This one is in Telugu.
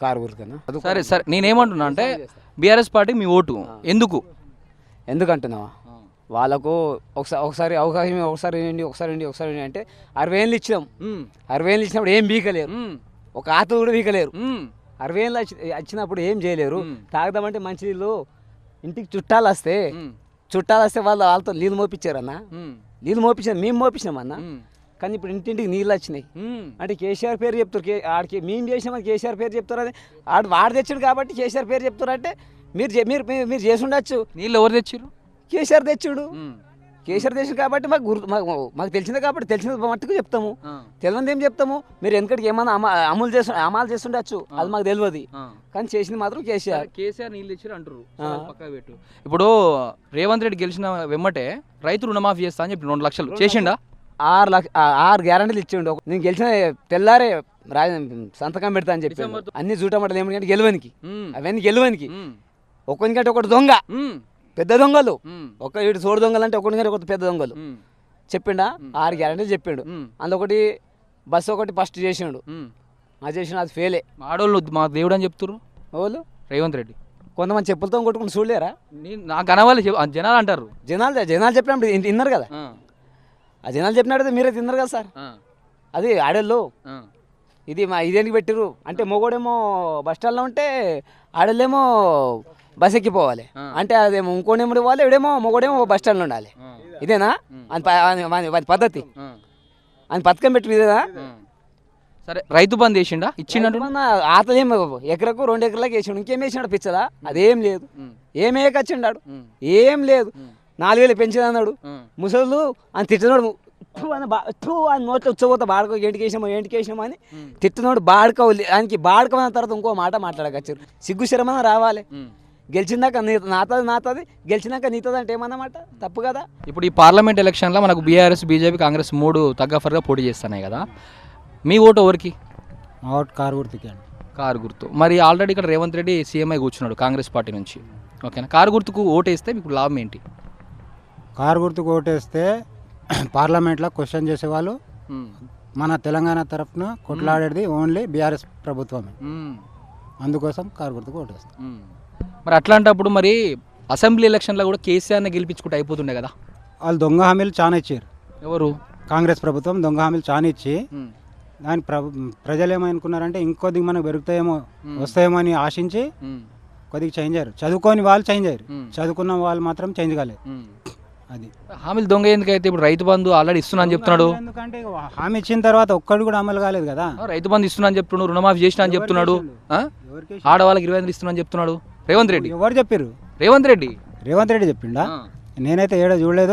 కారు సరే సరే నేనేమంటున్నా అంటే బీఆర్ఎస్ పార్టీ మీ ఓటు ఎందుకు ఎందుకంటున్నావా వాళ్ళకు ఒకసారి ఒకసారి అవకాశం ఒకసారి వినండి ఒకసారి వినండి ఒకసారి వినండి అంటే అరవై ఏళ్ళు ఇచ్చినాం. అరవై ఏళ్ళు ఇచ్చినప్పుడు ఏం బీకలేరు. ఒక ఆత కూడా బీకలేరు. అరవై ఏళ్ళు వచ్చి- వచ్చినప్పుడు ఏం చేయలేరు. తాగదామంటే మంచి నీళ్ళు ఇంటికి చుట్టాలు వస్తే. చుట్టాలు వస్తే వాళ్ళు వాళ్ళతో నీళ్ళు మోపించారన్న. నీళ్ళు మోపించారు మేము మోపించినాం అన్న మ్మ్. కానీ ఇప్పుడు ఇంటింటికి నీళ్ళు వచ్చినాయి. అంటే కేసీఆర్ పేరు చెప్తారు కే ఆడికి మేము చేసినామని కేసీఆర్ పేరు చెప్తారు అది. ఆడు వాడు తెచ్చాడు కాబట్టి కేసీఆర్ పేరు చెప్తారు అంటే మీరు మీరు మీరు- చేసి ఉండొచ్చు. నీళ్ళు ఎవరు తెచ్చిర్రు? కేసీఆర్ తెచ్చుడు. కేసీఆర్ తెచ్చాడు కాబట్టి మాకు గుర్తు మాకు తెలిసిందే కాబట్టి తెలిసిన మట్టుకు చెప్తాము. తెలియదు ఏం చెప్తాము? మీరు ఎందుకంటే ఏమన్నా అమ అమలు చేస్తు అమలు చేస్తుండొచ్చు అది మాకు తెలియదు. కానీ చేసింది మాత్రం కేసీఆర్. కేసీఆర్ నీళ్ళు ఇచ్చారు అంటారు పెట్టు. ఇప్పుడు రేవంత్ రెడ్డి గెలిచిన వెమ్మటే రైతు రుణమాఫీ చేస్తా అని చెప్పి రెండు లక్షలు చేసిండా? ఆరు లక్ష ఆరు గ్యారంటీలు ఇచ్చిండు. నేను గెలిచిన తెల్లారే రా సంతకం పెడతా అని చెప్పి అన్ని జూటమటలు ఏమిటంటే గెలవనికి. అవన్నీ గెలవనికి. ఒకరికంటే ఒకటి దొంగ. పెద్ద దొంగలు. ఒక ఇటు సోడు దొంగలు అంటే ఒకరికంటే ఒకటి పెద్ద దొంగలు. చెప్పిండా? ఆరు గ్యారంటీలు చెప్పిండు. అందులో ఒకటి బస్సు ఒకటి ఫస్ట్ చేసిండు. అది చేసిన అది ఫెయిలే ఆడోళ్ళు మా దేవుడు అని చెప్తుర్రు. వాళ్ళు రేవంత్ రెడ్డి. కొంతమంది చెప్పులతో కొట్టుకుని చూడలేరా? చెప్- ఆ జనాలు అంటారు. జనాలు జనాలు చెప్పినప్పుడు ఇన్- విన్నారు కదా. ఆ. జనాలు చెప్పినట్టు మీరే తిన్నారు కదా సార్. అది ఆడోళ్ళు. ఇది మా ఇదేంటికి పెట్టిర్రు అంటే మొగోడేమో బస్ స్టాండ్లో ఉంటే ఆడోళ్ళేమో బస్ ఎక్కిపోవాలి. అంటే అదేమో ఇంకోనేమో పోవాలి ఇవిడేమో మొగోడేమో బస్ స్టాండ్లో ఉండాలి. ఇదేనా అని పద్ధతి. అని పథకం పెట్టి ఇదేనా. సరే రైతు బంద్ చేసిండా ఇచ్చిండటు మన ఆతలేం ఎకరకు రెండు ఎకరాలకు వేసిండు ఇంకేం వేసినాడు పిచ్చదా అదేం లేదు ఉమ్. ఏం లేదు. నాలుగు వేలు పెంచింది అన్నాడు ఉమ్. ముసలు అని తిట్టినాడు అని బా ఠూ అని నోట్లో ఉచ్చబోతా బాడుకో ఏంటికి వేసినామో ఏంటికి వేసినామో అని. తిట్టినోడు బాడుకో ఆయనకి బాడుకో అన్న తర్వాత ఇంకో మాట మాట్లాడకొచ్చారు. సిగ్గు శరమన రావాలి. ఉమ్. గెలిచిందాక నీ నాతది నాతది గెలిచినాక నీతది అంటే ఏమన్నమాట? తప్పు కదా? ఇప్పుడు ఈ పార్లమెంట్ ఎలక్షన్లో మనకు బీఆర్ఎస్ బీజేపీ కాంగ్రెస్ మూడు తగ్గఫర్గా పోటీ చేస్తున్నాయి కదా. మీ ఓటు ఎవరికి? మా ఓటు కారు గుర్తుకి అండి. కారు గుర్తు. మరి ఆల్రెడీ ఇక్కడ రేవంత్ రెడ్డి సీఎంఐ కూర్చున్నాడు కాంగ్రెస్ పార్టీ నుంచి. ఓకేనా? కారు గుర్తుకు ఓటు వేస్తే మీకు లాభం ఏంటి? కారు గుర్తుకు ఓటేస్తే పార్లమెంట్లో క్వశ్చన్ చేసేవాళ్ళు. మన తెలంగాణ తరఫున కొట్లాడేది ఓన్లీ బీఆర్ఎస్ ప్రభుత్వమే. అందుకోసం కారు గుర్తుకు ఓటేస్తాం ఉమ్. మరి అట్లాంటప్పుడు మరి అసెంబ్లీ ఎలక్షన్లో కూడా కేసీఆర్ని గెలిపించుకుంటూ అయిపోతుండే కదా వాళ్ళు దొంగ హామీలు చాలా ఇచ్చారు ఎవరు కాంగ్రెస్ ప్రభుత్వం దొంగ హామీలు చాలా ఇచ్చి. దాని ప్ర ప్రజలు ఏమనుకున్నారంటే ఇంకొద్దిగా మనకు పెరుగుతాయేమో వస్తాయేమో అని ఆశించి. కొద్దిగా చేంజ్ అయ్యారు చదువుకోని వాళ్ళు చేంజ్ అయ్యారు. చదువుకున్న వాళ్ళు మాత్రం చేంజ్ కాలేదు. అది. హామీలు దొంగ ఎందుకైతే ఇప్పుడు రైతు బంధు ఆల్రెడీ ఇస్తున్నా అని చెప్తున్నాడు? ఎందుకంటే హామీ ఇచ్చిన తర్వాత ఒక్కడు కూడా అమలు కాలేదు కదా. రైతు బంధు ఇస్తున్నా అని చెప్తున్నాడు రుణమాఫీ చేసిన అని చెప్తున్నాడు ఆడవాళ్ళకి ఇరవై ఐదు ఇస్తున్నా అని చెప్తున్నాడు. రేవంత్ రెడ్డి. ఎవరు చెప్పారు రేవంత్ రెడ్డి. రేవంత్ రెడ్డి చెప్పిండా. నేనైతే ఏడో చూడలేదు.